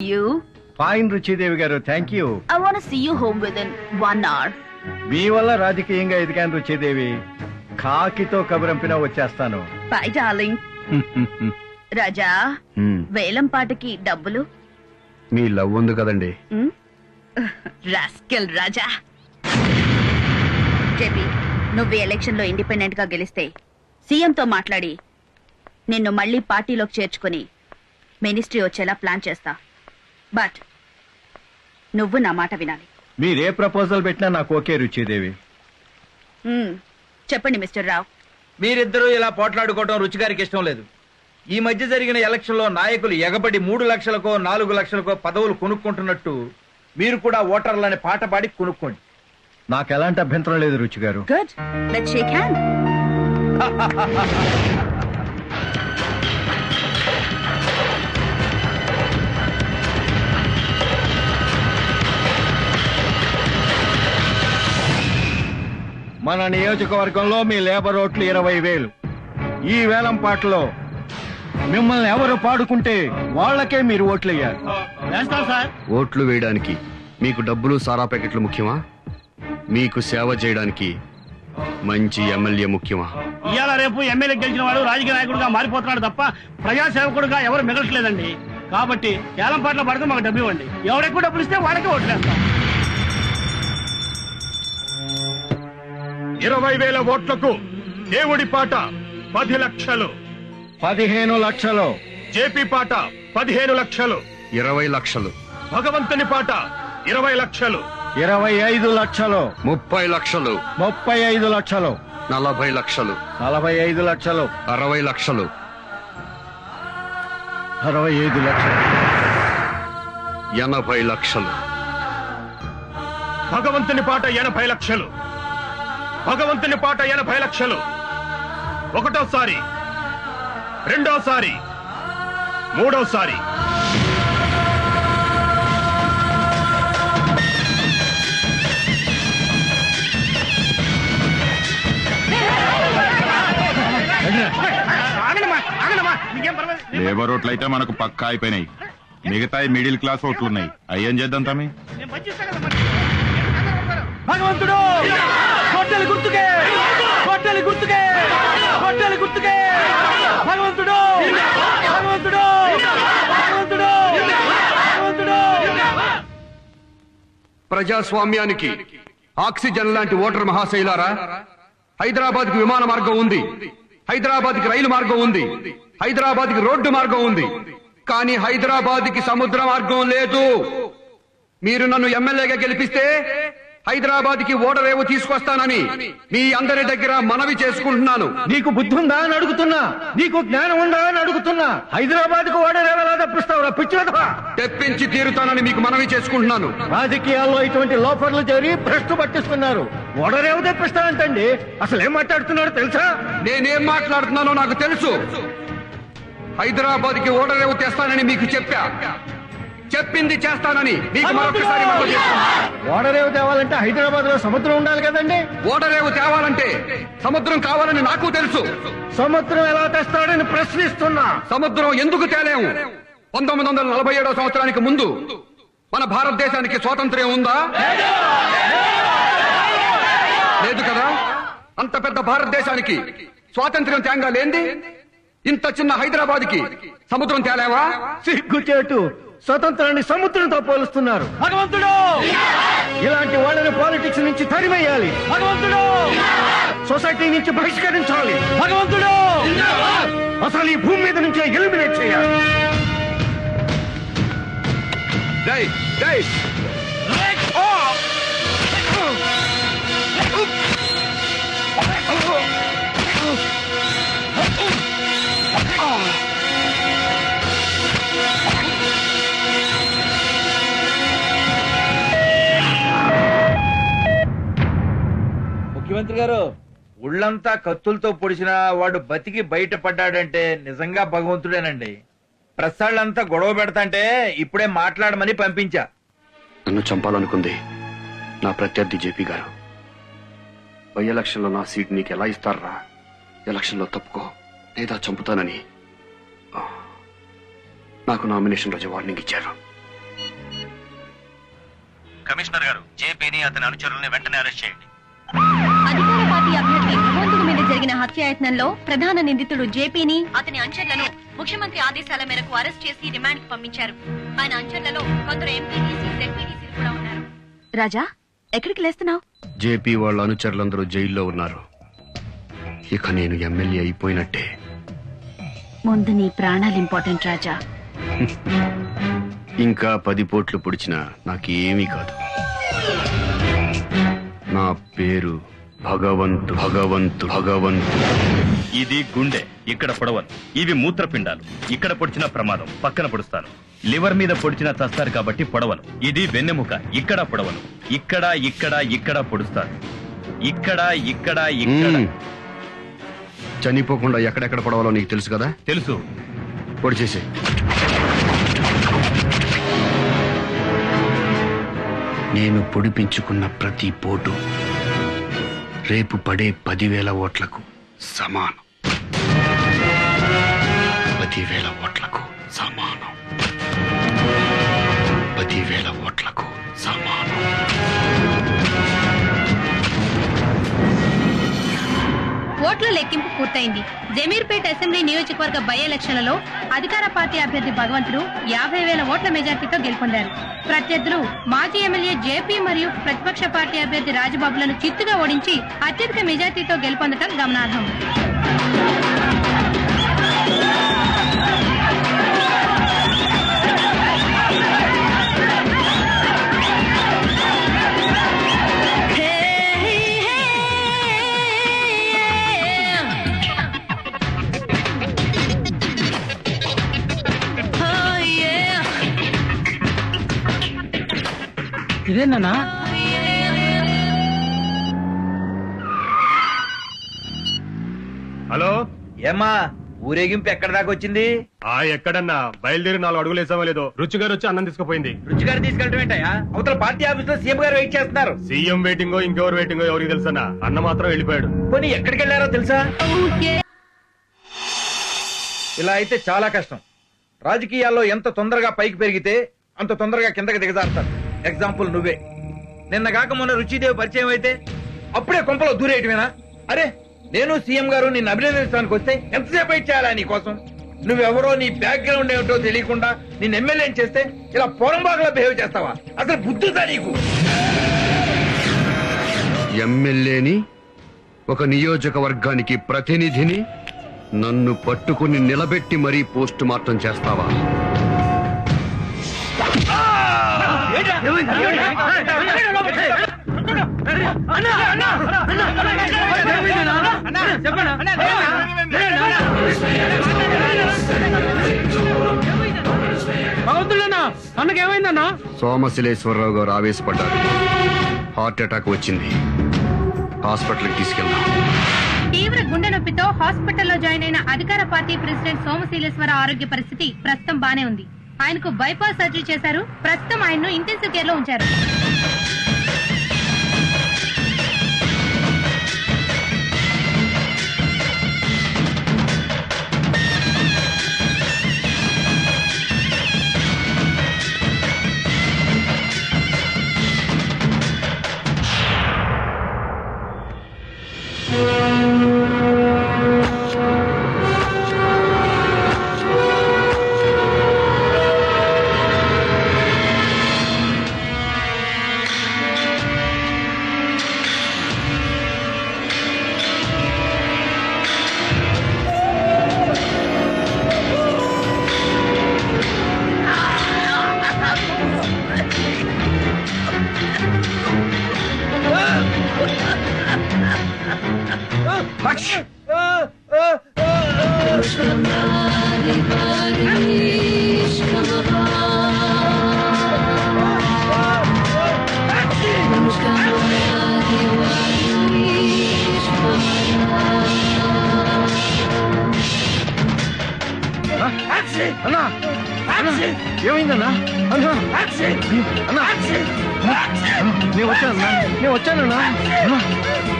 You? Fine Ruchidevi గారు thank you I want to see you home within one hour. మీ వల్ల రాజకీయంగా ఎదిగాను రుచిదేవి కాకితో కబురంపినా వచ్చేస్తాను. Bye, darling. రాజా వేలం పాటకి డబ్బులు? మీ లవ్ ఉంది కదండి. రాస్కెల్ రాజా. జేపీ నువ్వు ఈ ఎలక్షన్లో ఇండిపెండెంట్గా గెలిస్తే సీఎం తో మాట్లాడి. నిన్ను మళ్ళీ పార్టీలోకి చేర్చుకుని మినిస్ట్రీ వచ్చేలా ప్లాన్ చేస్తా. బట్ నువ్వు నా మాట వినాలి. మీరే ప్రపోజల్ పెట్టినా నాకు ఓకే రుచిదేవి. మ్మ్. చెప్పండి మిస్టర్ రావ్. మీరిద్దరూ ఇలా పోట్లాడుకోవడం రుచిగారికి ఇష్టం లేదు. ఈ మధ్య జరిగిన ఎలక్షన్లో నాయకులు ఎగబడి మూడు లక్షలకో నాలుగు లక్షలకో పదవులు కొనుక్కుంటున్నట్టు మీరు కూడా ఓటర్లని పాట పాడి కొనుక్కోండి. నాకు ఎలాంటి అభ్యంతరం లేదు రుచి గారు గుడ్ లెట్ షేక్ హ్యాండ్ మన నియోజకవర్గంలో మీ లేబర్ ఓట్లు ఇరవై వేలు. ఈ వేలం పాటలో మిమ్మల్ని ఎవరు పాడుకుంటే వాళ్ళకే మీరు ఓట్లు వేయాలి ఓట్లు వేయడానికి మీకు డబ్బులు సారా ప్యాకెట్లు ముఖ్యమా? మీకు సేవ చేయడానికి మంచి ఎమ్మెల్యే ముఖ్యమా? ఇవాళ రేపు ఎమ్మెల్యే గెలిచిన వాడు రాజకీయ నాయకుడిగా మారిపోతున్నాడు తప్ప ప్రజాసేవకుడుగా ఎవరు మిగలట్లేదండి. కాబట్టి ఏలం పాటలు పడితే మాకు డబ్బు ఇవ్వండి. ఎవరెక్కువ డబ్బులు ఇస్తే వాళ్ళకే ఓట్లేస్తాం ఇరవై వేల ఓట్లకు దేవుడి పాట పది లక్షలు. పదిహేను లక్షలు. జేపీ పాట పదిహేను లక్షలు. ఇరవై లక్షలు. భగవంతుని పాట ఇరవై లక్షలు. ఇరవై ఐదు లక్షలు. ముప్పై లక్షలు. ముప్పై ఐదు లక్షలు. నలభై లక్షలు. నలభై ఐదు లక్షలు. అరవై లక్షలు. అరవై ఐదు లక్షలు. ఎనభై లక్షలు. భగవంతుని పాట ఎనభై లక్షలు. భగవంతుని పాట ఎనభై లక్షలు. ఒకటోసారి రెండోసారి మూడోసారి. లేబర్ ఓట్లు అయితే మనకు పక్కా అయిపోయినాయి. మిగతా మిడిల్ క్లాస్ ఓట్లు ఉన్నాయి. అయ్యేం చేద్దాం తమ్మి? భగవంతుడు! కొట్టెలు గుర్తుకే. కొట్టెలు గుర్తుకే. కొట్టెలు గుర్తుకే. భగవంతుడు. భగవంతుడు. భగవంతుడు. భగవంతుడు. ప్రజాస్వామ్యానికి ఆక్సిజన్ లాంటి ఓటర్ మహాశైలారా? హైదరాబాద్కి విమాన మార్గం ఉంది. హైదరాబాద్కి రైలు మార్గం ఉంది. హైదరాబాద్కి రోడ్డు మార్గం ఉంది. కానీ హైదరాబాద్కి సముద్ర మార్గం లేదు. మీరు నన్ను ఎమ్మెల్యేగా గెలిపిస్తే హైదరాబాద్కి ఓటర్ ఏవో తీసుకొస్తానని మీ అందరి దగ్గర మనవి చేసుకుంటున్నాను. నీకు బుద్ధి ఉందా అని అడుగుతున్నా. నీకు జ్ఞానం ఉందా అని అడుగుతున్నా. హైదరాబాద్కు ఓడరేవలా తప్పిస్తావురా? పిచ్చివా తెప్పించి తీరుతానని మీకు మనవి చేసుకుంటున్నాను. రాజకీయాల్లో ఇటువంటి లోఫర్లు చేరి భ్రష్టు పట్టిస్తున్నారు. ఓడరేవు తెప్పిస్తానంటండి అసలు ఏం మాట్లాడుతున్నారో తెలుసా? నేనేం మాట్లాడుతున్నానో నాకు తెలుసు. హైదరాబాద్కి ఓడరేవు తెస్తానని మీకు చెప్పా. చెప్పింది చేస్తానని మీకు మరొకసారి మనవి. ఓడరేవు తేవాలంటే హైదరాబాద్లో సముద్రం ఉండాలి కదండి? ఓడరేవు తేవాలంటే సముద్రం కావాలని నాకు తెలుసు. సముద్రం ఎలా తెస్తాడని ప్రశ్నిస్తున్నా. సముద్రం ఎందుకు తేలేము? పంతొమ్మిది వందల నలభై ఏడవ సంవత్సరానికి ముందు మన భారతదేశానికి స్వాతంత్ర్యం ఉందా? లేదు కదా? అంత పెద్ద భారతదేశానికి స్వాతంత్ర్యం తేంగా లేంది ఇంత చిన్న హైదరాబాద్కి సముద్రం తేలేవా? సిగ్గుచేటు. స్వతంత్రాన్ని సముద్రంతో పోలుస్తున్నారు. భగవంతుడు! ఇలాంటి వాళ్ళని పాలిటిక్స్ నుంచి తరిమేయాలి. భగవంతుడు! సొసైటీ నుంచి బహిష్కరించాలి. భగవంతుడు! అసలు ఈ భూమి మీద నుంచే ఎలిమినేట్ చేయాలి. ముఖ్యమంత్రి గారు. ఒళ్ళంతా కత్తులతో పొడిచిన వాడు బతికి బయటపడ్డాడంటే నిజంగా భగవంతుడేనండి. ప్రసాళ్ళంతా గొడవ పెడతాంటే ఇప్పుడే మాట్లాడమని పంపించా. నన్ను చంపాలనుకుంది నా ప్రత్యర్థి జేపీ గారు. బై ఎలక్షన్లో నా సీట్ నీకు ఎలా ఇస్తారా ఎలక్షన్లో తప్పుకో. లేదా చంపుతానని. నాకు నామినేషన్ రోజు వార్నింగ్ ఇచ్చారు. కమిషనర్ గారు జేపీని అతని అనుచరుల్ని వెంటనే అరెస్ట్ చేయండి అధికార పార్టీ అభ్యర్థి భగవంతుడి మీద జరిగిన హత్యాయత్నంలో ప్రధాన నిందితుడు జేపీని అతని అంచర్లను ముఖ్యమంత్రి ఆదేశాల మేరకు అరెస్ట్ చేసి రిమాండ్కి పంపించారు. ఆయన అంచర్లలో కొందరు ఎంపీటీసీ జెడ్పీటీసీలు కూడా ఉన్నారు. రాజా ఎక్కడికి లేస్తున్నావు? జేపీ వాళ్ళ అనుచరులందరూ జైల్లో ఉన్నారు. ఇక నేను ఎమ్మెల్యే అయిపోయినట్టే. ముందు నీ ప్రాణాలు ఇంపార్టెంట్ రాజా. ఇంకా పది పోట్లు పొడిచినా నాకేమీ కాదు. నా పేరు భగవంతు భగవంతు భగవంతు. ఇది గుండె ఇక్కడ పొడవను. ఇవి మూత్రపిండాలు. ఇక్కడ పొడిచిన ప్రమాదం. పక్కన పొడుస్తాను. లివర్ మీద పొడిచిన చస్తారు కాబట్టి పొడవను. ఇది వెన్నెముక. ఇక్కడ పొడవను. ఇక్కడ ఇక్కడ ఇక్కడ పొడుస్తాను. ఇక్కడ ఇక్కడ. చనిపోకుండా ఎక్కడెక్కడ పడవాలో నీకు తెలుసు కదా? తెలుసు. పొడి చేసే నేను పొడిపించుకున్న ప్రతి పోటు రేపు పడే పదివేల ఓట్లకు సమానం. పదివేల ఓట్లకు సమానం. పదివేల ఓట్ల ఓట్ల లెక్కింపు పూర్తయింది. జమీర్పేట అసెంబ్లీ నియోజకవర్గ బై ఎలక్షన్లలో అధికార పార్టీ అభ్యర్థి భగవంతుడు యాభై వేల ఓట్ల మెజార్టీతో గెలుపొందారు. ప్రత్యర్థులు మాజీ ఎమ్మెల్యే జేపీ మరియు ప్రతిపక్ష పార్టీ అభ్యర్థి రాజబాబులను చిత్తుగా ఓడించి అత్యధిక మెజార్టీతో గెలుపొందడం గమనార్హం. ఇదేనా హలో? ఏమ్మా ఊరేగింపు ఎక్కడ దాకా వచ్చింది? ఆ ఎక్కడన్నా? బయలుదేరి నాలుగు అడుగులు వేసామో లేదో. రుచి గారు వచ్చి అన్నం తీసుకుపోయింది. రుచిగారు తీసుకెళ్ళటం ఏంటయ్యా? అవతల పార్టీ ఆఫీస్లో సీఎం గారు వెయిట్ చేస్తున్నారు. సీఎం వెయిటింగో ఇంకెవరు వెయిటింగో ఎవరికి తెలుసన్నా? అన్న మాత్రం వెళ్ళిపోయాడు. పోనీ ఎక్కడికి వెళ్ళారో తెలుసా ఇలా అయితే చాలా కష్టం. రాజకీయాల్లో ఎంత తొందరగా పైకి పెరిగితే అంత తొందరగా కిందకి దిగజారుతారు. ఎగ్జాంపుల్ నువ్వే. నిన్న కాక మొన్న రుచిదేవి పరిచయం అయితే అప్పుడే కొంపలో దూరేయటమేనా? అరే నేను సీఎం గారు నిన్ను అభినందించడానికి వస్తే ఎంతసేపు ఇచ్చేయాలా చేయాలా నీ కోసం? నువ్వెవరో నీ బ్యాక్గ్రౌండ్ ఏమిటో తెలియకుండా నేను ఎమ్మెల్యే చేస్తే ఇలా పొరంబాగులో బిహేవ్ చేస్తావా? అసలు బుద్ధిదా నీకు? ఎమ్మెల్యేని ఒక నియోజకవర్గానికి ప్రతినిధిని నన్ను పట్టుకుని నిలబెట్టి మరీ పోస్ట్ మార్టం చేస్తావా? అన్నకేమైందన్నా సోమశిలేశ్వరరావు గారు ఆవేశపడ్డారు. హార్ట్ అటాక్ వచ్చింది. హాస్పిటల్కి తీసుకెళ్దాం. తీవ్ర గుండె నొప్పితో హాస్పిటల్లో జాయిన్ అయిన అధికార పార్టీ ప్రెసిడెంట్ సోమశీలేశ్వర ఆరోగ్య పరిస్థితి ప్రస్తుతం బానే ఉంది. ఆయనకు బైపాస్ సర్జరీ చేశారు. ప్రస్తుతం ఆయన్ను ఇంటెన్సివ్ కేర్లో ఉంచారు. అన్నా. ఏమైందన్నా? అన్నా. అన్నా. నేను వచ్చానన్నా. నేను వచ్చానన్నా.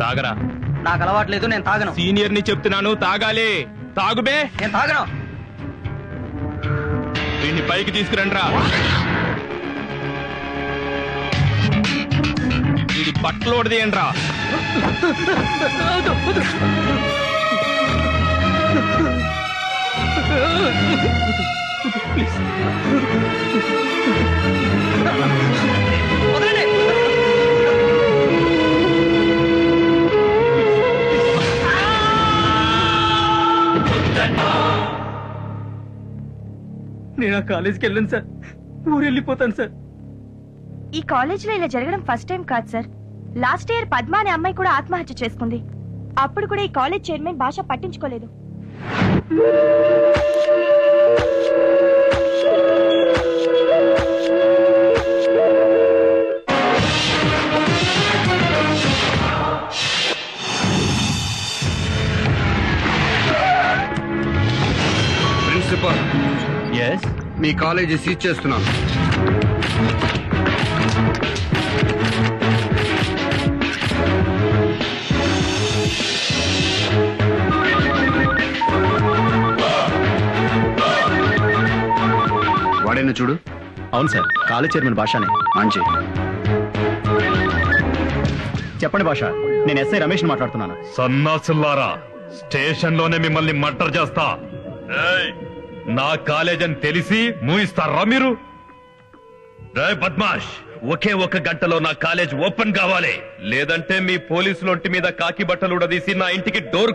తాగరా. నాకు అలవాట్లేదు నేను తాగను. సీనియర్ని చెప్తున్నాను తాగాలి. తాగుబే నేను తాగను. దీన్ని పైకి తీసుకురండి రా ఇది తీయండిరా వదలండి నేను ఆ కాలేజీకి వెళ్ళాను సార్. ఊరు వెళ్ళిపోతాను సార్. ఈ కాలేజీలో ఇలా జరగడం ఫస్ట్ టైం కాదు సార్ లాస్ట్ ఇయర్ పద్మ అనే అమ్మాయి కూడా ఆత్మహత్య చేసుకుంది. అప్పుడు కూడా ఈ కాలేజ్ చైర్మన్ భాష పట్టించుకోలేదు. ప్రిన్సిపల్ ఎస్ మీ కాలేజీ సీజ్ చేస్తున్నాను. వాడైనా చూడు? అవును సార్. కాలేజ్ చైర్మన్ భాషనే. మంచి. చెప్పండి భాష. నేను ఎస్ఐ రమేష్ మాట్లాడుతున్నాను. సన్నాసుల్లారా స్టేషన్లోనే మిమ్మల్ని మర్డర్ చేస్తా. ఏయ్, నా కాలేజ్ అని తెలిసి మూయిస్తారా మీరు? రేయ్ బద్మాష్! ఒకే ఒక గంటలో నా కాలేజ్ ఓపెన్ కావాలి. లేదంటే మీ పోలీసులొంటి మీద కాకి బట్టలు ఉడదీసి నా ఇంటికి డోర్